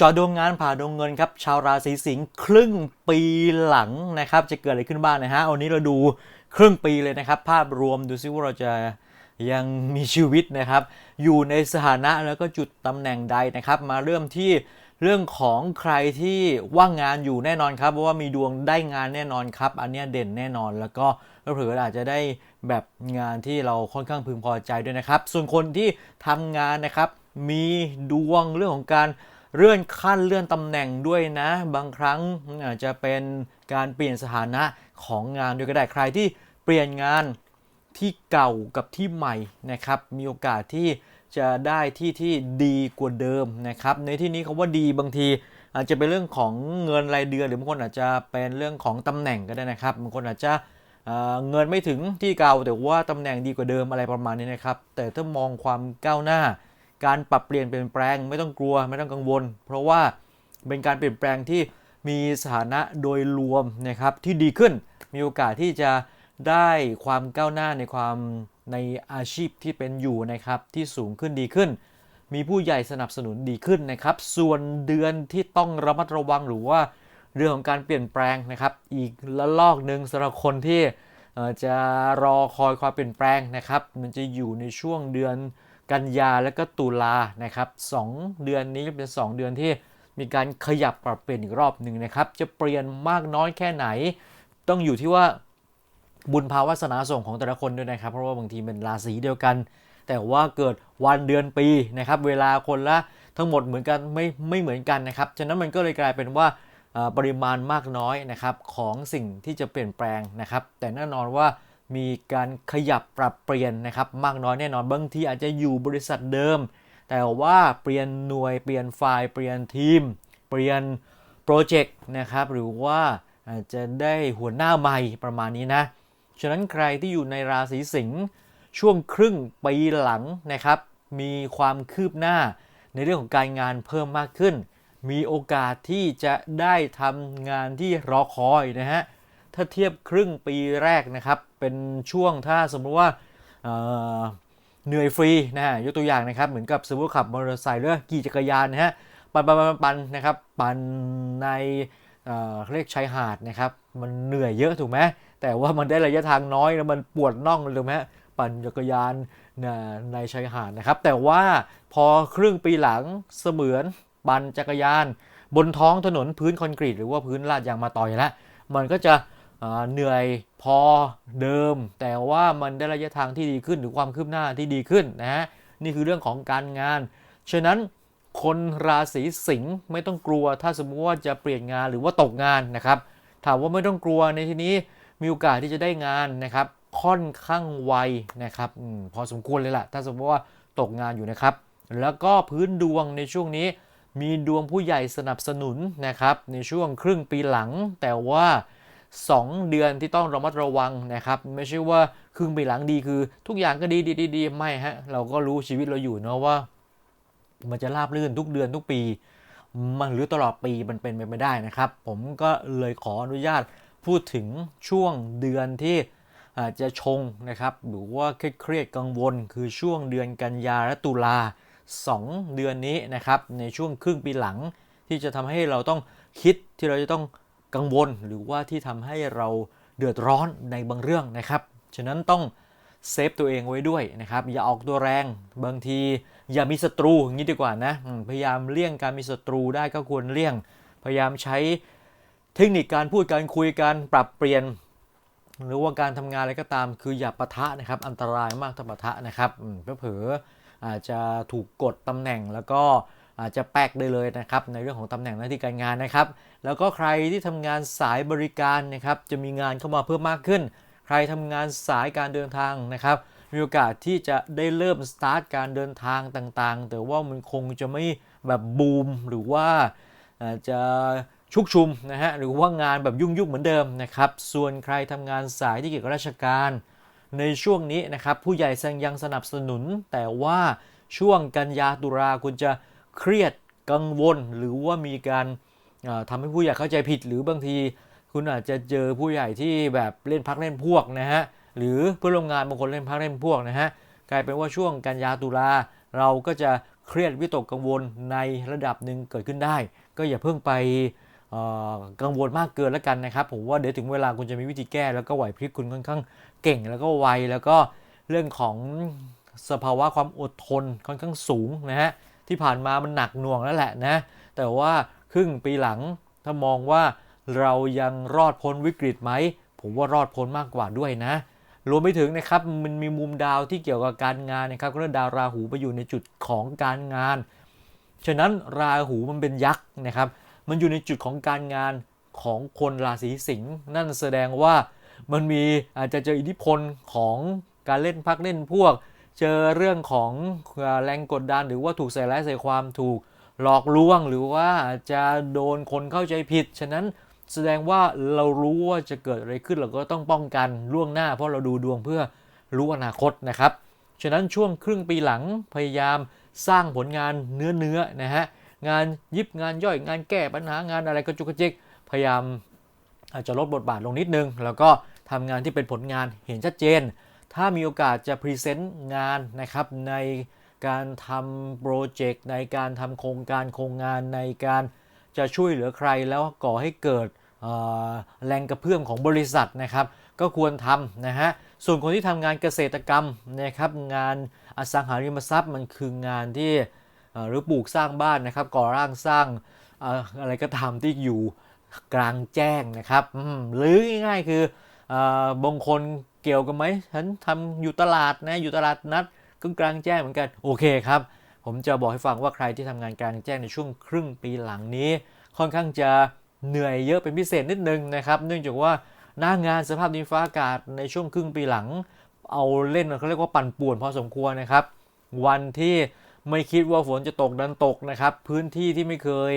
จอดวงงานผ่าดวงเงินครับชาวราศีสิงห์ครึ่งปีหลังนะครับ จะเกิดอะไรขึ้นบ้างนะฮะวันนี้เราดูครึ่งปีเลยนะครับ ภาพรวมดูซิว่าเราจะยังมีชีวิตนะครับ อยู่ในสถานะแล้วก็จุดตำแหน่งใดนะครับ มาเริ่มที่เรื่องของใครที่ว่างงานอยู่แน่นอนครับเพราะว่ามีดวงได้งานแน่นอนครับ อันนี้เด่นแน่นอนแล้วก็เผื่ออาจจะได้แบบงานที่เราค่อนข้างพึงพอใจด้วยนะครับ ส่วนคนที่ทำงานนะครับ มีดวงเรื่องของการ เลื่อนขั้นเลื่อนตำแหน่งด้วยนะ บางครั้งอาจจะเป็นการเปลี่ยนสถานะของงานด้วยก็ได้ใครที่เปลี่ยนงานที่เก่ากับที่ใหม่นะครับ มีโอกาสที่จะได้ที่ที่ดีกว่าเดิมนะครับ ในที่นี้คาว่าดีบางที อาจจะเป็นเรื่องของเงินรายเดือนหรือบางคนอาจจะเป็นเรื่องของตำแหน่งก็ได้นะครับบางคนอาจจะเอ่อเงินไม่ถึงที่เก่าแต่ว่าตำแหน่งดีกว่าเดิมอะไรประมาณนี้นะครับ แต่ถ้ามองความก้าวหน้า การปรับเปลี่ยนเปลี่ยนแปลงไม่ต้องกลัวไม่ต้องกังวล เพราะว่าเป็นการเปลี่ยนแปลงที่มีสถานะโดยรวมนะครับที่ดีขึ้น มีโอกาสที่จะได้ความก้าวหน้าในความในอาชีพที่เป็นอยู่นะครับที่สูงขึ้นดีขึ้น มีผู้ใหญ่สนับสนุนดีขึ้นนะครับ ส่วนเดือนที่ต้องระมัดระวังหรือว่าเรื่องของการเปลี่ยนแปลงนะครับ อีกละลอกหนึ่งสำหรับคนที่จะรอคอยความเปลี่ยนแปลงนะครับ มันจะอยู่ในช่วงเดือน กันยาและก็ตุลานะครับสองเดือนนี้เป็น 2 เดือนที่มีการขยับปรับเปลี่ยนอีกรอบหนึ่งนะครับ จะเปลี่ยนมากน้อยแค่ไหน ต้องอยู่ที่ว่าบุญภาวาสนาส่งของแต่ละคนด้วยนะครับ เพราะว่าบางทีเป็นราศีเดียวกัน แต่ว่าเกิดวันเดือนปีนะครับ เวลาคนละทั้งหมดเหมือนกันไม่ไม่เหมือนกันนะครับ ฉะนั้นมันก็เลยกลายเป็นว่าปริมาณมากน้อยนะครับของสิ่งที่จะเปลี่ยนแปลงนะครับ แต่แน่นอนว่า มีการขยับปรับเปลี่ยนนะครับมากน้อยแน่นอนบางทีอาจจะอยู่บริษัทเดิม แต่ว่าเปลี่ยนหน่วยเปลี่ยนไฟล์เปลี่ยนทีม เปลี่ยนโปรเจกต์นะครับหรือว่าอาจจะได้หัวหน้าใหม่ประมาณนี้นะฉะนั้นใครที่อยู่ในราศีสิงห์ช่วงครึ่งปีหลังนะครับมีความคืบหน้าในเรื่องของการงานเพิ่มมากขึ้น มีโอกาสที่จะได้ทำงานที่รอคอยนะฮะถ้าเทียบครึ่งปีแรกนะครับ เป็นช่วงถ้าสมมติว่าเหนื่อยฟรีนะฮะยกตัวอย่างนะครับเหมือนกับสมมติขับมอเตอร์ไซค์หรือขี่จักรยานนะฮะปันปันปันปันนะครับปั่นในเอ่อเขาเรียกชายหาดนะครับมันเหนื่อยเยอะถูกไหมแต่ว่ามันได้ระยะทางน้อยแล้วมันปวดน่องเลยถูกไหมปั่นจักรยานนในชายหาดนะครับ แต่ว่าพอครึ่งปีหลังเสมือนปั่นจักรยาน บนท้องถนนพื้นคอนกรีตหรือว่าพื้นลาดยางมาต่อยแล้วมันก็จะ เหนื่อยพอเดิม แต่ว่ามันได้ระยะทางที่ดีขึ้นหรือความคืบหน้าที่ดีขึ้นนะฮะนี่คือเรื่องของการงาน ฉะนั้นคนราศีสิงห์ไม่ต้องกลัว ถ้าสมมติว่าจะเปลี่ยนงานหรือว่าตกงานนะครับถามว่าไม่ต้องกลัวในที่นี้มีโอกาสที่จะได้งานนะครับ ค่อนข้างไวนะครับอพอสมควรเลยล่ะ ถ้าสมมติว่าตกงานอยู่นะครับ แล้วก็พื้นดวงในช่วงนี้ มีดวงผู้ใหญ่สนับสนุนนะครับ ในช่วงครึ่งปีหลัง แต่ว่า 2 เดือนที่ต้องระมัดระวังนะครับ ไม่ใช่ว่าครึ่งปีหลังดีคือ ทุกอย่างก็ดีดีดีดีไม่ฮะ เราก็รู้ชีวิตเราอยู่เนาะว่า มันจะราบรื่นทุกเดือนทุกปี มันหรือตลอดปีมันเป็นไปไม่ได้นะครับ ผมก็เลยขออนุญาตพูดถึงช่วงเดือนที่อาจจะชงนะครับหรือว่าเครียดกังวล คือช่วงเดือนกันยาและตุลา 2 เดือนนี้นะครับในช่วงครึ่งปีหลัง ที่จะทำให้เราต้องคิดที่เราจะต้อง กังวลหรือว่าที่ทำให้เราเดือดร้อนในบางเรื่องนะครับ ฉะนั้นต้องเซฟตัวเองไว้ด้วยนะครับ อย่าออกตัวแรง บางทีอย่ามีศัตรูอย่างนี้ดีกว่านะ พยายามเลี่ยงการมีศัตรูได้ก็ควรเลี่ยง พยายามใช้เทคนิคการพูดการคุยการปรับเปลี่ยน หรือว่าการทำงานอะไรก็ตาม คืออย่าปะทะนะครับ อันตรายมากถ้าปะทะนะครับเผลออาจจะถูกกดตำแหน่งแล้วก็ อาจจะแป๊กได้เลยนะครับในเรื่องของตำแหน่งหน้าที่การงานนะครับ แล้วก็ใครที่ทำงานสายบริการนะครับจะมีงานเข้ามาเพิ่มมากขึ้น ใครทำงานสายการเดินทางนะครับมีโอกาสที่จะได้เริ่มสตาร์ทการเดินทางต่างๆ แต่ว่ามันคงจะไม่แบบบูมหรือว่าอาจจะชุกชุมนะฮะหรือว่างานแบบยุ่งๆเหมือนเดิมนะครับส่วนใครทำงานสายที่เกี่ยวกับราชการ ในช่วงนี้นะครับผู้ใหญ่ยังสนับสนุน แต่ว่าช่วงกันยาตุลาคุณจะ เครียดกังวล หรือว่ามีการเอ่อทำให้ผู้ใหญ่เข้าใจผิด หรือบางทีคุณอาจจะเจอผู้ใหญ่ที่แบบเล่นพักเล่นพวกนะฮะหรือเพื่อนร่วมงานบางคนเล่นพักเล่นพวกนะฮะกลายเป็นว่าช่วงกันยาตุลาเราก็จะเครียดวิตกกังวลในระดับหนึ่งเกิดขึ้นได้ ก็อย่าเพิ่งไปกังวลมากเกินแล้วกันนะครับ ผมว่าเดี๋ยวถึงเวลาคุณจะมีวิธีแก้แล้วก็ไหวพริบคุณค่อนข้างเก่งแล้วก็ไวแล้วก็เรื่องของสภาวะความอดทนค่อนข้างสูงนะฮะ ที่ผ่านมามันหนักหน่วงแล้วแหละนะ แต่ว่าครึ่งปีหลังถ้ามองว่าเรายังรอดพ้นวิกฤตไหม ผมว่ารอดพ้นมากกว่าด้วยนะ รวมไปถึงนะครับมันมีมุมดาวที่เกี่ยวกับการงานนะครับก็เรื่องดาวราหูไปอยู่ในจุดของการงาน ฉะนั้นราหูมันเป็นยักษ์นะครับ มันอยู่ในจุดของการงานของคนราศีสิงห์นั่นแสดงว่ามันมีอาจจะเจออิทธิพลของการเล่นพักเล่นพวก เจอเรื่องของแรงกดดันหรือว่าถูกใส่ร้ายใส่ความถูกหลอกลวงหรือว่าจะโดนคนเข้าใจผิด ฉะนั้นแสดงว่าเรารู้ว่าจะเกิดอะไรขึ้นเราก็ต้องป้องกันล่วงหน้า เพราะเราดูดวงเพื่อรู้อนาคตนะครับ ฉะนั้นช่วงครึ่งปีหลังพยายามสร้างผลงานเนื้อเนื้อนะฮะงานยิบงานย่อยงานแก้ปัญหางานอะไรก็จุกจิกพยายามอาจจะลดบทบาทลงนิดนึง แล้วก็ทำงานที่เป็นผลงานเห็นชัดเจน ถ้ามีโอกาสจะพรีเซนต์งานนะครับในการทำโปรเจกต์ในการทำโครงการโครงงานในการจะช่วยเหลือใครแล้วก่อให้เกิดแรงกระเพื่อมของบริษัทนะครับ ก็ควรทำนะฮะส่วนคนที่ทำงานเกษตรกรรมนะครับงานอสังหาริมทรัพย์มันคืองานที่หรือปลูกสร้างบ้านนะครับ ก่อร่างสร้างอะไรก็ตามที่อยู่กลางแจ้งนะครับหรือง่ายๆคืออบางคน เกี่ยวกันไหมฉันทำอยู่ตลาดนะอยู่ตลาดนัดก็กลางแจ้งเหมือนกันโอเคครับผมจะบอกให้ฟังว่าใครที่ทำงานกลางแจ้งในช่วงครึ่งปีหลังนี้ ค่อนข้างจะเหนื่อยเยอะเป็นพิเศษนิดนึงนะครับเนื่องจากว่าหน้างานสภาพดินฟ้าอากาศในช่วงครึ่งปีหลัง เอาเล่นเขาเรียกว่าปั่นป่วนพอสมควรนะครับ วันที่ไม่คิดว่าฝนจะตกดันตกนะครับ พื้นที่ที่ไม่เคย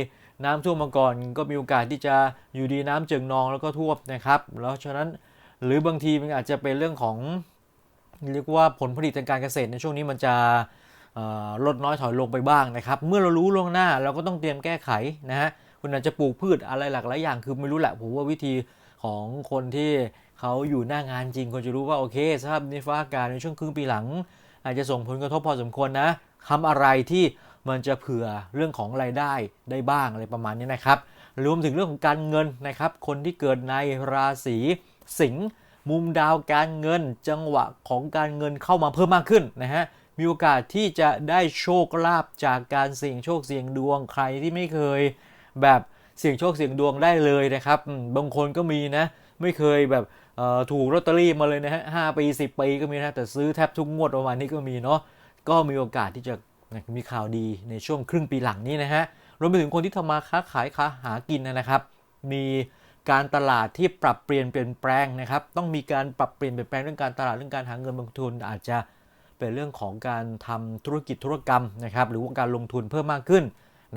น้ำท่วมมาก่อน ก็มีโอกาสที่จะอยู่ดีน้ำเจิ่งนองแล้วก็ท่วมนะครับ แล้วฉะนั้น หรือบางทีมันอาจจะเป็นเรื่องของเรียกว่าผลผลิตทางการเกษตรในช่วงนี้มันจะลดน้อยถอยลงไปบ้างนะครับ เมื่อเรารู้ล่วงหน้าเราก็ต้องเตรียมแก้ไขนะฮะคุณอาจจะปลูกพืชอะไรหลากหลายอย่างคือไม่รู้แหละผมว่าวิธีของคนที่เขาอยู่หน้างานจริงคนจะรู้ว่าโอเคสภาพดินฟ้าอากาศในช่วงครึ่งปีหลัง อาจจะส่งผลกระทบพอสมควรนะทำอะไรที่มันจะเผื่อเรื่องของรายได้ได้บ้างอะไรประมาณนี้นะครับ รวมถึงเรื่องของการเงินนะครับ คนที่เกิดในราศี สิงห์มุมดาวการเงินจังหวะของการเงินเข้ามาเพิ่มมากขึ้นนะฮะมีโอกาสที่จะได้โชคลาภจากการเสี่ยงโชคเสี่ยงดวงใครที่ไม่เคย แบบเสี่ยงโชคเสี่ยงดวงได้เลยนะครับบางคนก็มีนะไม่เคยแบบถูกลอตเตอรี่มาเลยนะฮะห้าปีสิปีก็มีนะแต่ซื้อแทบทุกงวดประมาณนี้ก็มีเนาะก็มีโอกาสที่จะมีข่าวดีในช่วงครึ่งปีหลังนี้นะฮะรวมไปถึงคนที่ทำมาค้าขายค้าหากินนะครับ มี การตลาดที่ปรับเปลี่ยนเปลี่ยนแปลงนะครับ ต้องมีการปรับเปลี่ยนเปลี่ยนแปลงเรื่องการตลาดเรื่องการหาเงินลงทุนอาจจะเป็นเรื่องของการทำธุรกิจธุรกรรมนะครับ หรือว่าการลงทุนเพิ่มมากขึ้น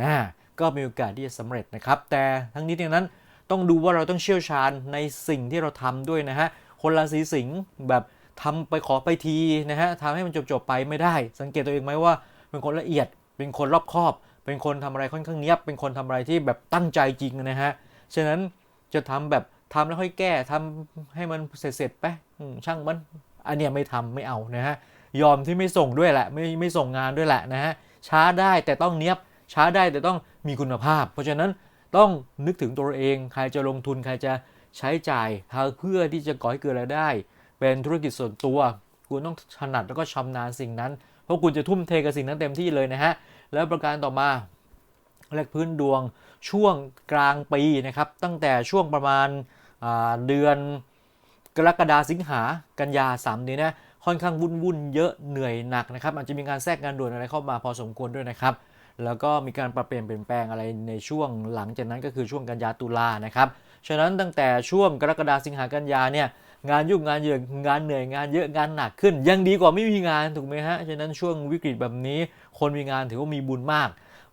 นะก็มีโอกาสที่จะสำเร็จนะครับ แต่ทั้งนี้ทั้งนั้นต้องดูว่าเราต้องเชี่ยวชาญในสิ่งที่เราทำด้วยนะฮะคนราศีสิงห์แบบทำไปขอไปทีนะฮะทำให้มันจบๆไปไม่ได้ สังเกตตัวเองไหมว่าเป็นคนละเอียดเป็นคนรอบคอบ เป็นคนทำอะไรค่อนข้างเนียบเป็นคนทำอะไรที่แบบตั้งใจจริงนะฮะฉะนั้น จะทำแบบทำแล้วค่อยแก้ทำให้มันเสร็จๆไปช่างมันอันเนี้ยไม่ทำไม่เอานะฮะยอมที่ไม่ส่งด้วยแหละไม่ไม่ส่งงานด้วยแหละนะฮะช้าได้แต่ต้องเนี้ยบช้าได้แต่ต้องมีคุณภาพ เพราะฉะนั้นต้องนึกถึงตัวเองใครจะลงทุนใครจะใช้จ่ายเพื่อที่จะก่อให้เกิดรายได้ เป็นธุรกิจส่วนตัว คุณต้องถนัดแล้วก็ชำนาญสิ่งนั้น เพราะคุณจะทุ่มเทกับสิ่งนั้นเต็มที่เลยนะฮะแล้วประการต่อมา เลขพื้นดวงช่วงกลางปีนะครับ ตั้งแต่ช่วงประมาณเดือนกรกฎาสิงหากันยาสามเดือนนะค่อนข้างวุ่นวุ่นเยอะเหนื่อยหนักนะครับอาจจะมีการแทรกงานด่วนอะไรเข้ามาพอสมควรด้วยนะครับ แล้วก็มีการปรับเปลี่ยนเปลี่ยนแปลงอะไรในช่วงหลังจากนั้นก็คือช่วงกันยาตุลานะครับฉะนั้นตั้งแต่ช่วงกรกฎาสิงหากันยาเนี่ยงานยุ่งงานเยอะงานเหนื่อยงานเยอะงานหนักขึ้น ยังดีกว่าไม่มีงานถูกไหมฮะฉะนั้นช่วงวิกฤตแบบนี้ คนมีงานถือว่ามีบุญมาก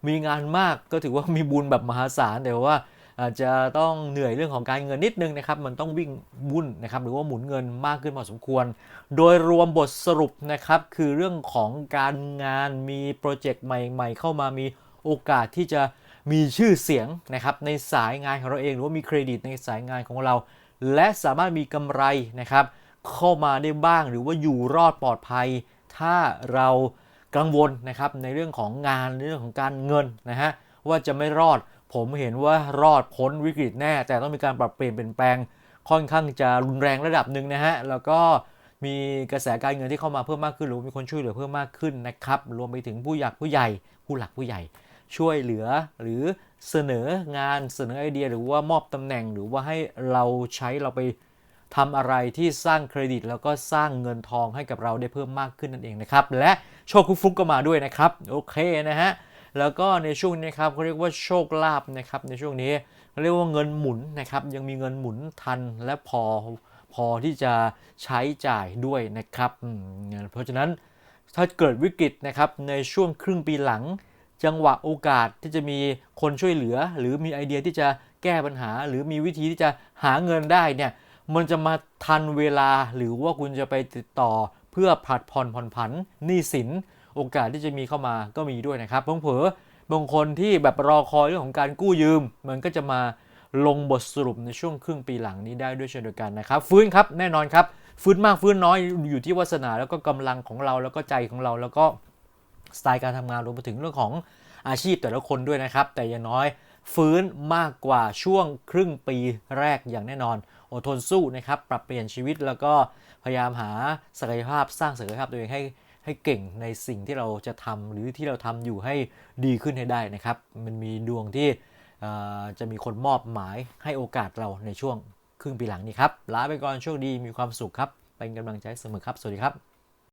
มีงานมากก็ถือว่ามีบุญแบบมหาศาลแต่ว่าอาจจะต้องเหนื่อยเรื่องของการเงินนิดนึงนะครับ มันต้องวิ่งวุ่นนะครับหรือว่าหมุนเงินมากขึ้นพอสมควร โดยรวมบทสรุปนะครับ คือเรื่องของการงานมีโปรเจกต์ใหม่ ๆ เข้ามามีโอกาสที่จะมีชื่อเสียงนะครับในสายงานของเราเอง หรือว่ามีเครดิตในสายงานของเรา และสามารถมีกำไรนะครับ เข้ามาได้บ้างหรือว่าอยู่รอดปลอดภัย ถ้าเรา กังวลนะครับในเรื่องของงานในเรื่องของการเงินนะฮะว่าจะไม่รอด ผมเห็นว่ารอดพ้นวิกฤตแน่ แต่ต้องมีการปรับเปลี่ยนเปลี่ยนแปลง ค่อนข้างจะรุนแรงระดับหนึ่งนะฮะแล้วก็มีกระแสการเงินที่เข้ามาเพิ่มมากขึ้นหรือมีคนช่วยเหลือเพิ่มมากขึ้นนะครับรวมไปถึงผู้หยักผู้ใหญ่ ผู้หลักผู้ใหญ่ ช่วยเหลือหรือเสนองานเสนอไอเดีย หรือว่ามอบตำแหน่งหรือว่าให้เราใช้เราไป ทำอะไรที่สร้างเครดิต แล้วก็สร้างเงินทองให้กับเราได้เพิ่มมากขึ้นนั่นเองนะครับ และโชคฟุกๆก็มาด้วยนะครับ โอเคนะฮะ แล้วก็ในช่วงนี้ครับเขาเรียกว่าโชคลาภนะครับ ในช่วงนี้เขาเรียกว่าเงินหมุนนะครับ ยังมีเงินหมุนทันและพอพอที่จะใช้จ่ายด้วยนะครับ เพราะฉะนั้นถ้าเกิดวิกฤตนะครับในช่วงครึ่งปีหลัง จังหวะโอกาสที่จะมีคนช่วยเหลือ หรือมีไอเดียที่จะแก้ปัญหา หรือมีวิธีที่จะหาเงินได้เนี่ย มันจะมาทันเวลาหรือว่าคุณจะไปติดต่อเพื่อผัดผ่อนผ่อนผันหนี้สิน โอกาสที่จะมีเข้ามาก็มีด้วยนะครับเผอบางคนที่แบบรอคอยเรื่องของการกู้ยืม มันก็จะมาลงบทสรุปในช่วงครึ่งปีหลังนี้ได้ด้วยเช่นเดียวกันนะครับ ฟื้นครับแน่นอนครับ ฟื้นมากฟื้นน้อยอยู่ที่วาสนาแล้วก็กำลังของเราแล้วก็ใจของเราแล้วก็สไตล์การทำงานรวมไปถึงเรื่องของอาชีพแต่ละคนด้วยนะครับ แต่อย่างน้อย ฟื้นมากกว่าช่วงครึ่งปีแรกอย่างแน่นอน อดทนสู้นะครับ ปรับเปลี่ยนชีวิตแล้วก็พยายามหาศักยภาพสร้างศักยภาพตัวเองให้ให้เก่งในสิ่งที่เราจะทำหรือที่เราทำอยู่ให้ดีขึ้นให้ได้นะครับ มันมีดวงที่จะมีคนมอบหมายให้โอกาสเราในช่วงครึ่งปีหลังนี้ครับลาไปก่อนโชคดีมีความสุขครับ เป็นกำลังใจเสมอครับ สวัสดีครับ